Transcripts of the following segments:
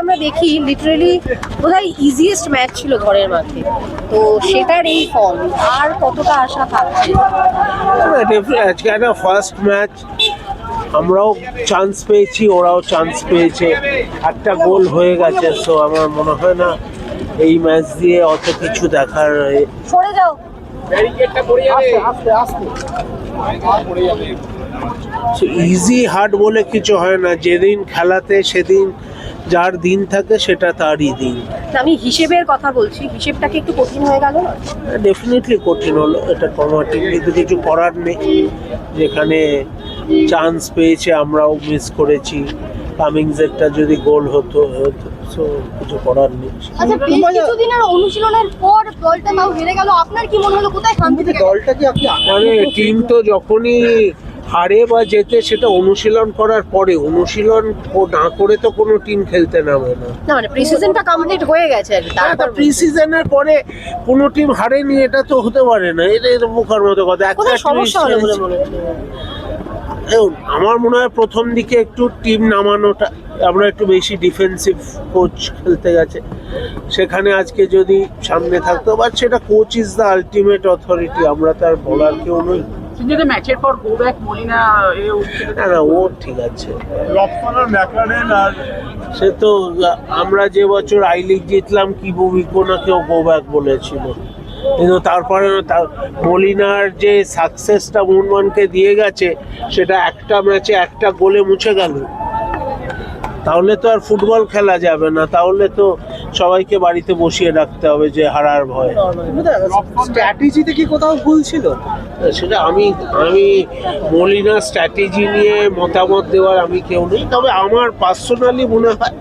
আমরা দেখি লিটারালি বোধহয় ইজিয়েস্ট ম্যাচ ছিল ঘরের মাঠে। তো সেটার এই ফল আর কতটা আশা থাকছে? আজকে একটা ফার্স্ট ম্যাচ আমরাও চান্স পেয়েছি ওরাও চান্স পেয়েছে। একটা গোল হয়ে গেছে সো আমার মনে হয় না এই ম্যাচ দিয়ে অত কিছু দেখার সরে যাও। ইজি হার্ড বলে কিছু হয় না। যেদিন খেলাতে সেদিন যার দিন থাকে সেটা তারই দিন। আমি হিসেবের কথা বলছি হিসেবটাকে একটু কঠিন হয়ে গেল? ডেফিনেটলি কঠিন হলো এটা কিন্তু কিছু করার নেই যেখানে চান্স পেয়েছে আমরাও মিস করেছি কামিংসেরটা যদি গোল হতো হতো সো কিছু করার নেই। আচ্ছা কিছুদিনের অনুশীলনের পর দলটা তাও হেরে গেল আপনার কি মনে হলো কোথায় শান্তি দলটা কি আপনি মানে টিম তো যখনই হারে বা যেতে সেটা অনুশীলন করার পরে অনুশীলন না করে তো কোনো টিম খেলতে নামে না। না মানে প্রিসিজনটা কমপ্লিট হয়ে গেছে কি। তারপর প্রি সিজনের পরে কোনো টিম হারেনি এটা তো হতে পারে না এটা এটা মুখার মতো কথা একটা সমস্যা হলো বলে মনে আমার মনে হয় প্রথম দিকে একটু টিম নামানোটা আমরা একটু বেশি ডিফেন্সিভ কোচ খেলতে গেছে। সেখানে আজকে যদি সামনে থাকতো বাট সেটা coach is the ultimate authority আমরা তার বলার কেউ নই। কিন্তু ম্যাচের পর গো ব্যাক মলিনা এ উঠছে না না ও ঠিক আছে। রবসন আর ম্যাকলারেন আর সে তো আমরা যে বছর আই লিগ জিতলাম কি বুবিকো না কেউ গো ব্যাক বলেছিল। কিন্তু তারপরে তার মলিনার যে সাকসেসটা মুনমানকে দিয়ে গেছে সেটা একটা ম্যাচে একটা গোলে মুছে গেল। তাহলে তো আর ফুটবল খেলা যাবে না। তাহলে তো সবাইকে বাড়িতে বসিয়ে রাখতে হবে যে হারার ভয়। স্ট্র্যাটেজিতে কি কোথাও ভুল ছিল? সেটা আমি আমি মলিনা স্ট্র্যাটেজি নিয়ে মতামত দেওয়ার আমি কেউ নেই। তবে আমার পার্সোনালি মনে হয়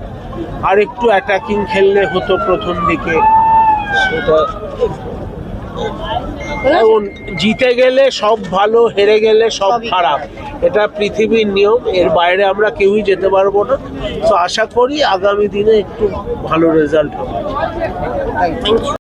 আর একটু অ্যাটাকিং খেললে হতো প্রথম দিকে। সেটা এখন জিতে গেলে সব ভালো হেরে গেলে সব খারাপ। এটা পৃথিবীর নিয়ম এর বাইরে আমরা কেউই যেতে পারব না। তো আশা করি আগামী দিনে একটু ভালো রেজাল্ট হবে।